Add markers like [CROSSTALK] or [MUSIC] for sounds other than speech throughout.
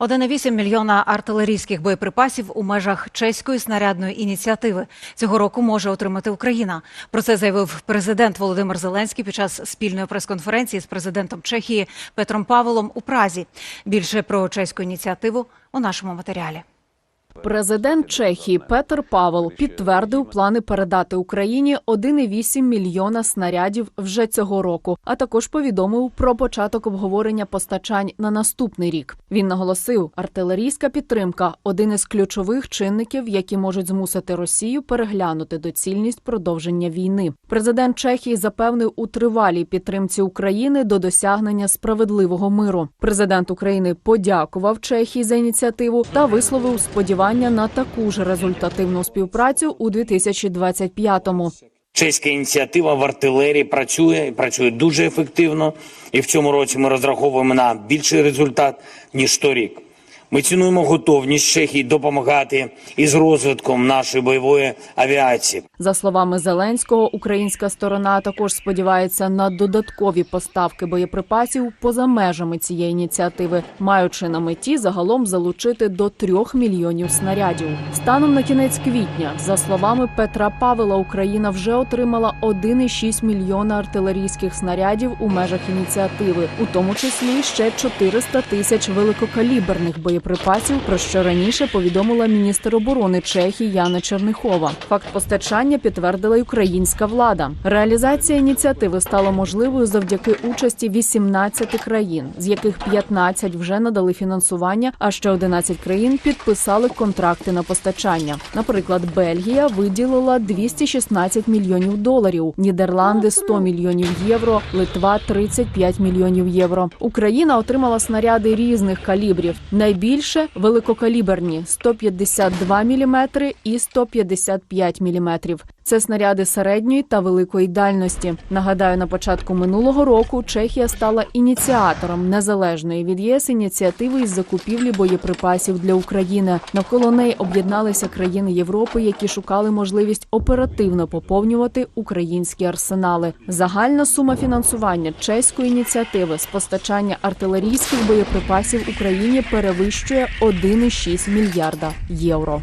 1,8 мільйона артилерійських боєприпасів у межах чеської снарядної ініціативи цього року може отримати Україна. Про це заявив президент Володимир Зеленський під час спільної прес-конференції з президентом Чехії Петром Павлом у Празі. Більше про чеську ініціативу у нашому матеріалі. Президент Чехії Петер Павел підтвердив плани передати Україні 1,8 мільйона снарядів вже цього року, а також повідомив про початок обговорення постачань на наступний рік. Він наголосив, артилерійська підтримка один із ключових чинників, які можуть змусити Росію переглянути доцільність продовження війни. Президент Чехії запевнив у тривалій підтримці України до досягнення справедливого миру. Президент України подякував Чехії за ініціативу та висловив сподівання на таку ж результативну співпрацю у 2025-му. Чеська ініціатива в артилерії працює і працює дуже ефективно. І в цьому році ми розраховуємо на більший результат ніж торік. Ми цінуємо готовність Чехії допомагати із розвитком нашої бойової авіації. За словами Зеленського, українська сторона також сподівається на додаткові поставки боєприпасів поза межами цієї ініціативи, маючи на меті загалом залучити до трьох мільйонів снарядів. Станом на кінець квітня, за словами Петра Павела, Україна вже отримала 1,6 мільйона артилерійських снарядів у межах ініціативи, у тому числі ще 400 тисяч великокаліберних боєприпасів, про що раніше повідомила міністр оборони Чехії Яна Чернихова. Факт постачання підтвердила й українська влада. Реалізація ініціативи стала можливою завдяки участі 18 країн, з яких 15 вже надали фінансування, а ще 11 країн підписали контракти на постачання. Наприклад, Бельгія виділила 216 мільйонів доларів, Нідерланди 100 мільйонів євро, Литва 35 мільйонів євро. Україна отримала снаряди різних калібрів. Найбільше великокаліберні 152 мм і 155 мм. Це снаряди середньої та великої дальності. Нагадаю, на початку минулого року Чехія стала ініціатором незалежної від ЄС ініціативи із закупівлі боєприпасів для України. Навколо неї об'єдналися країни Європи, які шукали можливість оперативно поповнювати українські арсенали. Загальна сума фінансування чеської ініціативи з постачання артилерійських боєприпасів Україні перевищує 1,6 мільярда євро.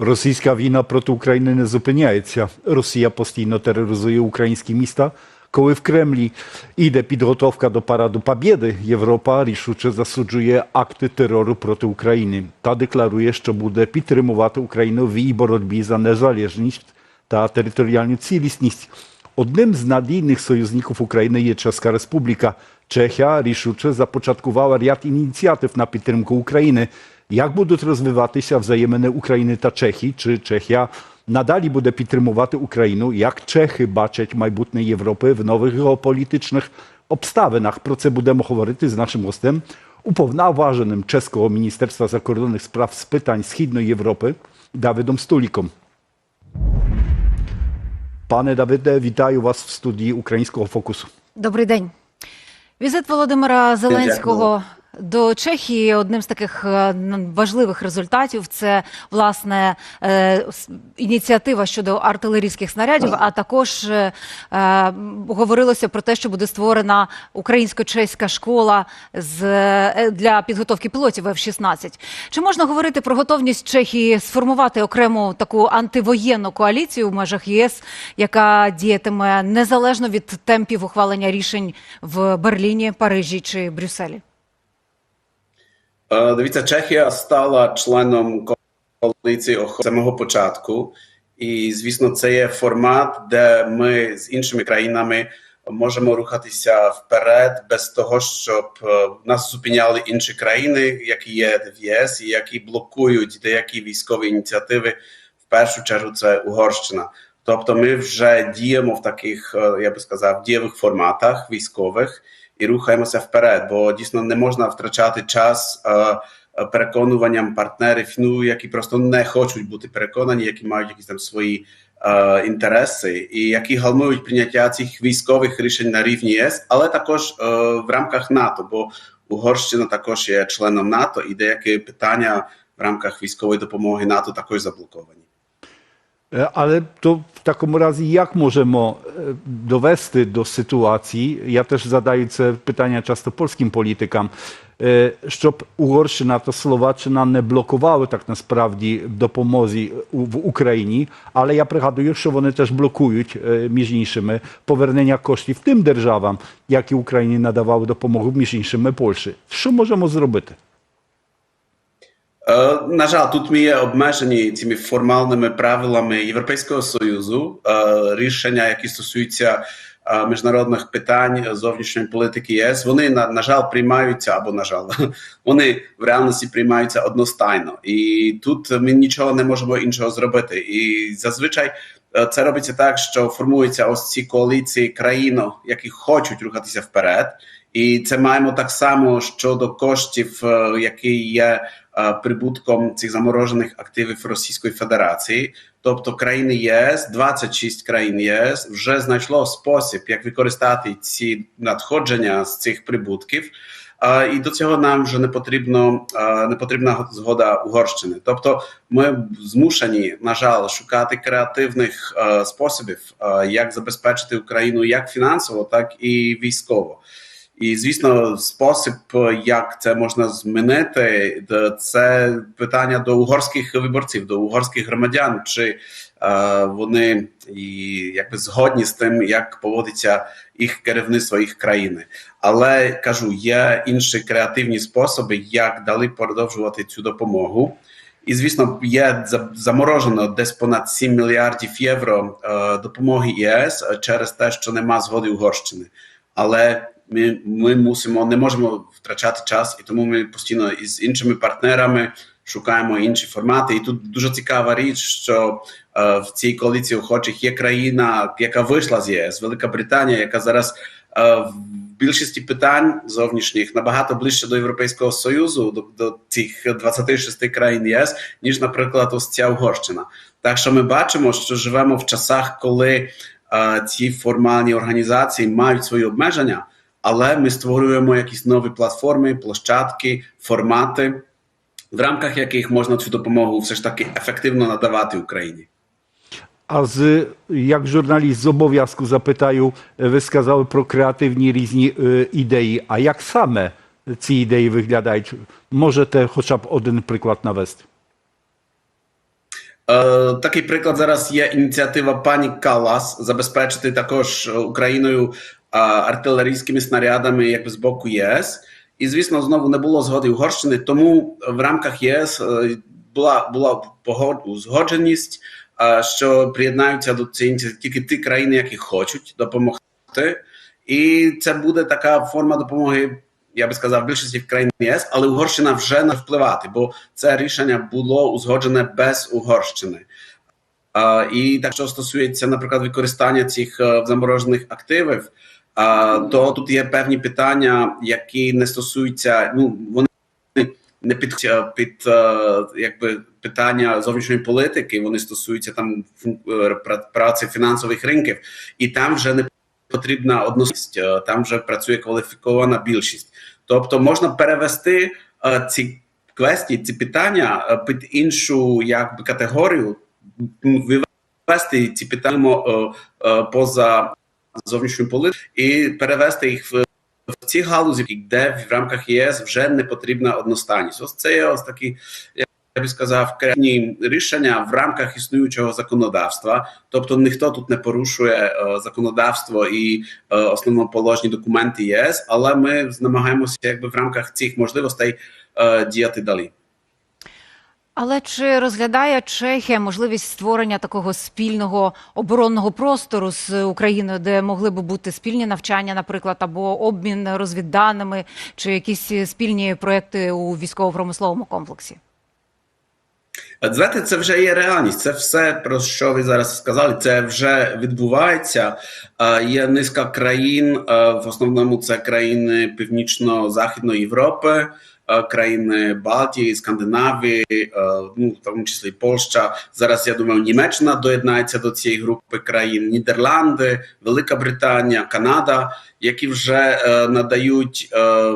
Російська війна проти України не зупиняється. Росія постійно тероризує українські міста. Коли в Кремлі йде підготовка до параду Побєди, Європа рішуче засуджує акти терору проти України та декларує, що буде підтримувати Україну в її боротьбі за незалежність та територіальну цілісність. Одним з надійних союзників України є Чеська Республіка. Чехія рішуче започаткувала ряд ініціатив на підтримку України. Як будуть розвиватися взаємини України та Чехії? Чи Чехія надалі буде підтримувати Україну? Як Чехи бачать майбутнє Європи в нових геополітичних обставинах? Про це будемо говорити з нашим гостем, уповноваженим чеського міністерства закордонних справ з питань Східної Європи Давидом Стуліком. Пане Давиде, вітаю вас в студії Українського фокусу. Добрий день. Візит Володимира Зеленського до Чехії одним з таких е, важливих результатів це власне е, ініціатива щодо артилерійських снарядів. А також е, говорилося про те, що буде створена українсько-чеська школа з для підготовки пілотів F-16. Чи можна говорити про готовність Чехії сформувати окрему таку антивоєнну коаліцію в межах ЄС, яка діятиме незалежно від темпів ухвалення рішень в Берліні, Парижі чи Брюсселі? Е, Дивіться, Чехія стала членом коаліції ОХО з самого початку, і звісно, це є формат, де ми з іншими країнами можемо рухатися вперед без того, щоб е, нас зупиняли інші країни, які є в ЄС, і які блокують деякі військові ініціативи. В першу чергу це Угорщина. Тобто, ми вже діємо в таких, е, я би сказав, дієвих форматах військових і рухаємося вперед, бо дійсно не можна втрачати час е, е, переконуванням партнерів, ну які просто не хочуть бути переконані, які мають якісь там свої е, інтереси, і які гальмують прийняття цих військових рішень на рівні ЄС, але також в рамках НАТО, бо Угорщина також є членом НАТО, і деякі питання в рамках військової допомоги НАТО також заблоковані. Е, Але то в такому разі як можемо е, довести до ситуації, я теж задаю це питання часто polskim політикам, е, щоб Угорщина та Словаччина не блокували так насправді допомозі у- в Україні, але я пригадую, що вони теж блокують е, між іншими повернення коштів тим державам, які Україні надавали допомогу, між іншими Польщі. Що можемо зробити? Е, На жаль, тут ми є обмежені цими формальними правилами Європейського Союзу. Е, Рішення, які стосуються е, міжнародних питань зовнішньої політики ЄС, вони на, на жаль приймаються або на жаль, [LAUGHS] вони в реальності приймаються одностайно. І тут ми нічого не можемо іншого зробити. І зазвичай це робиться так, що формуються ось ці коаліції країн, які хочуть рухатися вперед. І це маємо так само щодо коштів, які є прибутком цих заморожених активів Російської Федерації. Тобто країни ЄС, 26 країн ЄС вже знайшло спосіб, як використати ці надходження з цих прибутків. Е, І до цього нам вже не потрібно е, не потрібна згода Угорщини. Тобто, ми змушені, на жаль, шукати креативних е, способів, е, як забезпечити Україну як фінансово, так і військово. І звісно, спосіб, як це можна змінити, це питання до угорських виборців, до угорських громадян, чи е, вони і якби згодні з тим, як поводиться їх керівництво їх країни. Але кажу, є інші креативні способи, як далі продовжувати цю допомогу. І звісно, є заморожено десь понад 7 мільярдів євро е, допомоги ЄС через те, що нема згоди Угорщини. Але ми, ми мусимо не можемо втрачати час, і тому ми постійно із іншими партнерами шукаємо інші формати. І тут дуже цікава річ, що е, в цій коаліції охочих є країна, яка вийшла з ЄС, Велика Британія, яка зараз е, в більшості питань зовнішніх набагато ближче до Європейського Союзу, до, до цих 26 країн ЄС, ніж, наприклад, ось ця Угорщина. Так що ми бачимо, що живемо в часах, коли е, ці формальні організації мають свої обмеження, але ми створюємо якісь нові платформи, площадки, формати, в рамках яких можна цю допомогу все ж таки ефективно надавати Україні. А з як журналіст з обов'язку запитаю, ви сказали про креативні різні е, ідеї. А як саме ці ідеї виглядають? Можете хоча б один приклад навести? Е, такий приклад зараз є ініціатива пані Калас забезпечити також Україною артилерійськими снарядами, якби з боку ЄС. І звісно, знову не було згоди Угорщини. Тому в рамках ЄС е, була була узгодженість, е, що приєднаються до цієї тільки ті країни, які хочуть допомогти. І це буде така форма допомоги. Я би сказав, більшості країн ЄС, але Угорщина вже не впливати, бо це рішення було узгоджене без Угорщини. І так, що стосується, наприклад, використання цих е, заморожених активів, то тут є певні питання, які не стосуються, ну вони не під, під е, якби питання зовнішньої політики, вони стосуються там е, праці фінансових ринків, і там вже не потрібна одностість, е, там вже працює кваліфікована більшість. Тобто можна перевести е, ці квесті, ці питання е, під іншу якби категорію, вивести ці питання е, е, поза зовнішньою політикою і перевести їх в, в ці галузі, де в рамках ЄС вже не потрібна одностайність. Ось це є ось такі. Я би сказав, креативні рішення в рамках існуючого законодавства, тобто ніхто тут не порушує е, законодавство і основоположні документи ЄС, але ми намагаємося якби в рамках цих можливостей е, діяти далі. Але чи розглядає Чехія можливість створення такого спільного оборонного простору з Україною, де могли би бути спільні навчання, наприклад, або обмін розвідданими, чи якісь спільні проекти у військово-промисловому комплексі? От Знаєте, це вже є реальність. Це все про що ви зараз сказали. Це вже відбувається. Є низка країн, в основному це країни Північно-Західної Європи, країни Балтії, Скандинавії, е, ну в тому числі Польща. Зараз я думаю, Німеччина доєднається до цієї групи країн, Нідерланди, Велика Британія, Канада, які вже е, надають е,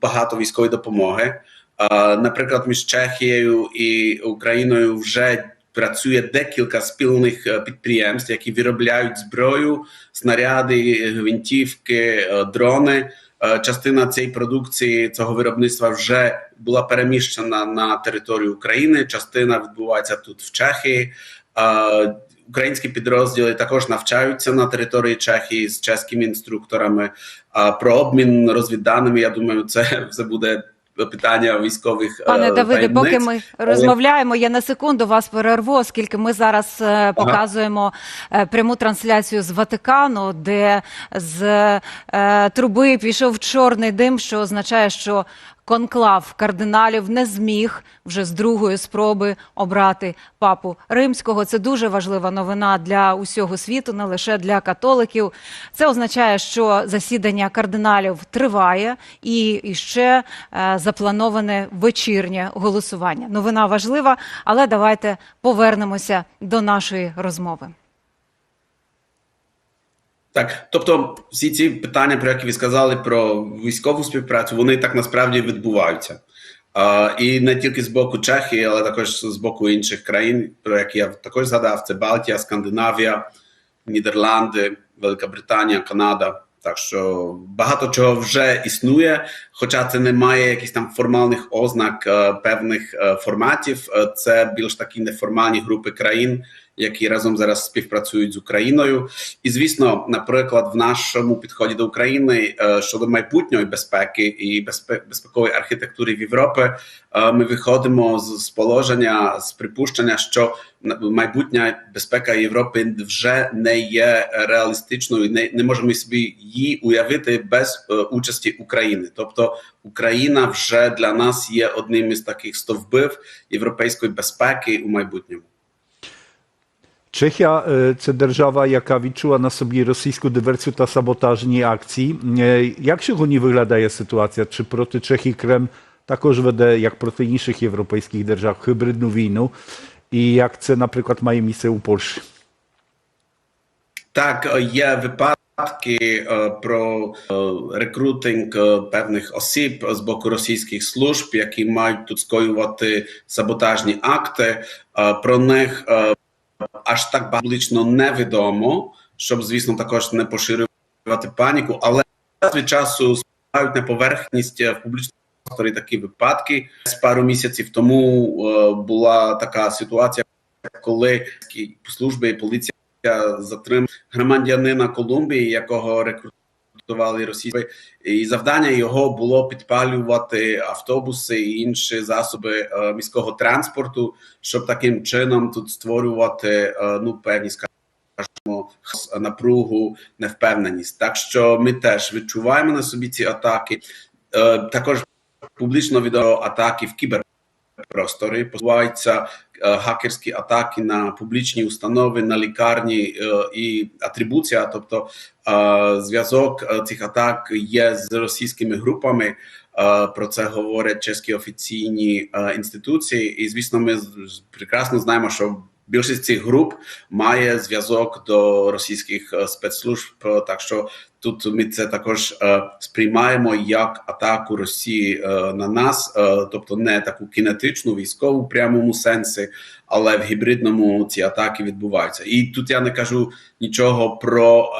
багато військової допомоги. Е, Наприклад, між Чехією і Україною вже працює декілька спільних е, підприємств, які виробляють зброю, снаряди, гвинтівки, е, дрони. Е, Частина цієї продукції цього виробництва вже була переміщена на територію України. Частина відбувається тут в Чехії. Е, Українські підрозділи також навчаються на території Чехії з чеськими інструкторами. А про обмін розвідданими, я думаю, це [LAUGHS] вже буде питання військових е, Пане Давиде, поки ми розмовляємо, я на секунду вас перерву, оскільки ми зараз ага. показуємо е, пряму трансляцію з Ватикану, де з е, труби пішов чорний дим, що означає, що конклав кардиналів не зміг вже з другої спроби обрати папу римського. Це дуже важлива новина для усього світу, не лише для католиків. Це означає, що засідання кардиналів триває і, ще е, заплановане вечірнє голосування. Новина важлива, але давайте повернемося до нашої розмови. Так, тобто всі ці питання, про які ви сказали про військову співпрацю, вони так насправді відбуваються. А, і не тільки з боку Чехії, але також з боку інших країн, про які я також згадав: це Балтія, Скандинавія, Нідерланди, Велика Британія, Канада. Так що багато чого вже існує, хоча це не має якихось там формальних ознак е, певних е, форматів. Е, Це більш такі неформальні групи країн, які разом зараз співпрацюють з Україною. І звісно, наприклад, в нашому підході до України е, щодо майбутньої безпеки і безпекової архітектури в Європі, е, ми виходимо з, положення з припущення, що майбутня безпека Європи вже не є реалістичною, не, не можемо собі її уявити без е, участі України. Тобто Україна вже для нас є одним із таких стовбив європейської безпеки у майбутньому. Czechia e, це держава, яка відчула на собі російську диверсію та саботажні акції. Е, Як сьогодні виглядає ситуація? Чи проти Чехії Крем також веде, як проти інших європейських держав, хибридну війну? І як це, наприклад, має місце у Польщі? Так, е, є випадки е, про е, рекрутинг е, певних осіб з боку російських служб, які мають тут скоювати саботажні акти. Е, Про них е, аж так публічно невідомо, щоб, звісно, також не поширювати паніку, але час від часу спають на поверхність е, в публічному просторі такі випадки. З пару місяців тому е, була така ситуація, коли служби і поліція затримали громадянина Колумбії, якого рекрутували російські, і завдання його було підпалювати автобуси і інші засоби е, міського транспорту, щоб таким чином тут створювати е, ну певні скажімо, напругу, невпевненість. Так що ми теж відчуваємо на собі ці атаки. Е, Також публічно відео атаки в кіберпросторі посуваються хакерські атаки на публічні установи, на лікарні і атрибуція, тобто зв'язок цих атак є з російськими групами. Про це говорять чеські офіційні інституції, і звісно, ми прекрасно знаємо, що більшість цих груп має зв'язок до російських е, спецслужб. Е, Так що тут ми це також е, сприймаємо як атаку Росії на нас, тобто не таку кінетичну військову в прямому сенсі, але в гібридному ці атаки відбуваються. І тут я не кажу нічого про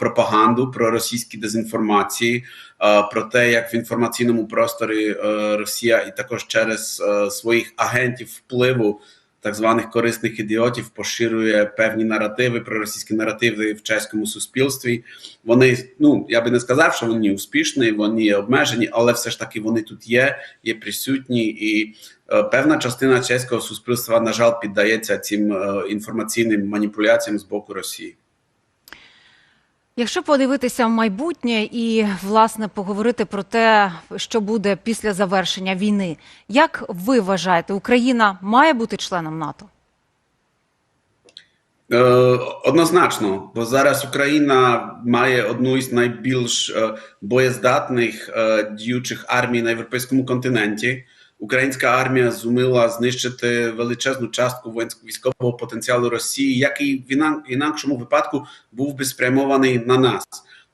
пропаганду, про російські дезінформації, про те, як в інформаційному просторі Росія і також через своїх агентів впливу. Так званих корисних ідіотів поширює певні наративи про російські наративи в чеському суспільстві. Вони ну я би не сказав, що вони успішні, вони обмежені, але все ж таки вони тут є, є присутні, і е, певна частина чеського суспільства, на жаль, піддається цим е, інформаційним маніпуляціям з боку Росії. Якщо подивитися в майбутнє і власне поговорити про те, що буде після завершення війни, як ви вважаєте, Україна має бути членом НАТО? Е, Однозначно, бо зараз Україна має одну із найбільш е, боєздатних е, діючих армій на європейському континенті. Українська армія зуміла знищити величезну частку військового потенціалу Росії, який в інакшому випадку був би спрямований на нас.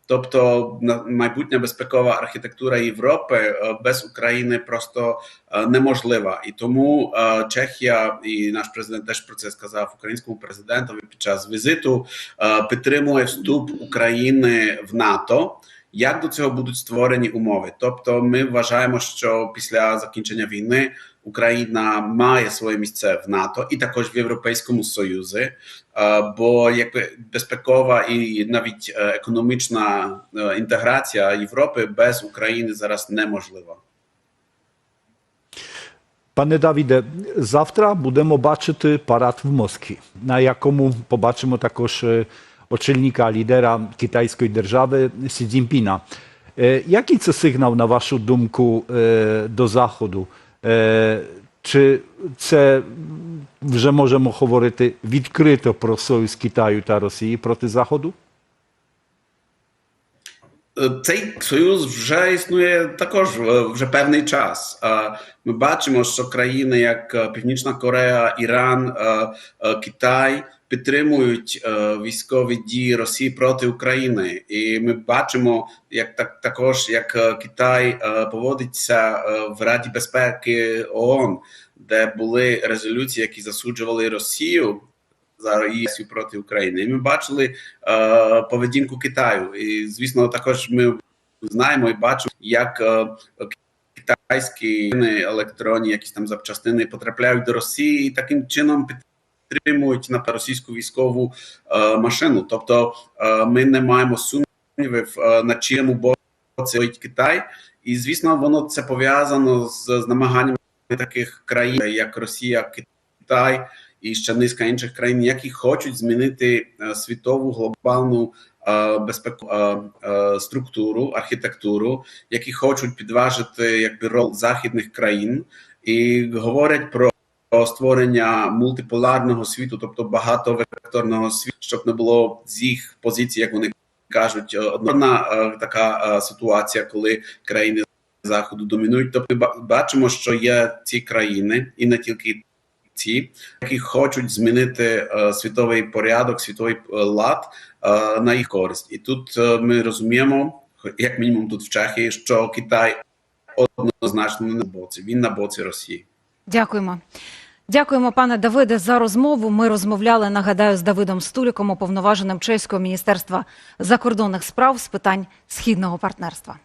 Тобто майбутня безпекова архітектура Європи е, без України просто е, неможлива. І тому е, Чехія і наш президент теж про це сказав українському президентові під час візиту. Підтримує вступ України в НАТО. Як до цього будуть створені умови? Тобто, ми вважаємо, що після закінчення війни Україна має своє місце в НАТО і також в Європейському Союзі, е, бо якби безпекова і навіть е, економічна е, інтеграція Європи без України зараз неможлива. Пане Давіде, завтра будемо бачити парад в Москві, на якому побачимо також очільника лідера китайської держави Сі Цзіньпіна. Е, Який це сигнал, на вашу думку, до Заходу? Чи це вже можемо говорити відкрито про союз Китаю та Росії проти Заходу? Е, Цей союз вже існує також е, вже певний час. Ми бачимо, що країни, як е, Північна Корея, Іран, Китай підтримують військові дії Росії проти України, і ми бачимо, як так також як Китай поводиться в Раді безпеки ООН, де були резолюції, які засуджували Росію агресію проти України. І ми бачили е, поведінку Китаю. І звісно, також ми знаємо і бачимо, як е, китайські електронні якісь там запчастини потрапляють до Росії і таким чином підтримують на російську військову е, машину. Тобто е, ми не маємо сумнівів е, на чиєму боці Китай, і звісно, воно це пов'язано з, з намаганнями таких країн, як Росія, Китай і ще низка інших країн, які хочуть змінити е, світову глобальну е, безпеку е, структуру, архітектуру, які хочуть підважити якби роль західних країн, і говорять про створення мультиполярного світу, тобто багатовекторного світу, щоб не було з їх позицій, як вони кажуть, одна така ситуація, коли країни заходу домінують. Тобто, ба- бачимо, що є ці країни, і не тільки ці, які хочуть змінити е, світовий порядок, світовий е, лад е, на їх користь. І тут ми розуміємо, як мінімум тут в Чехії, що Китай однозначно не на боці. Він на боці Росії. Дякуємо. Дякуємо, пане Давиде, за розмову. Ми розмовляли, нагадаю, з Давидом Стуліком, уповноваженим чеського міністерства закордонних справ з питань східного партнерства.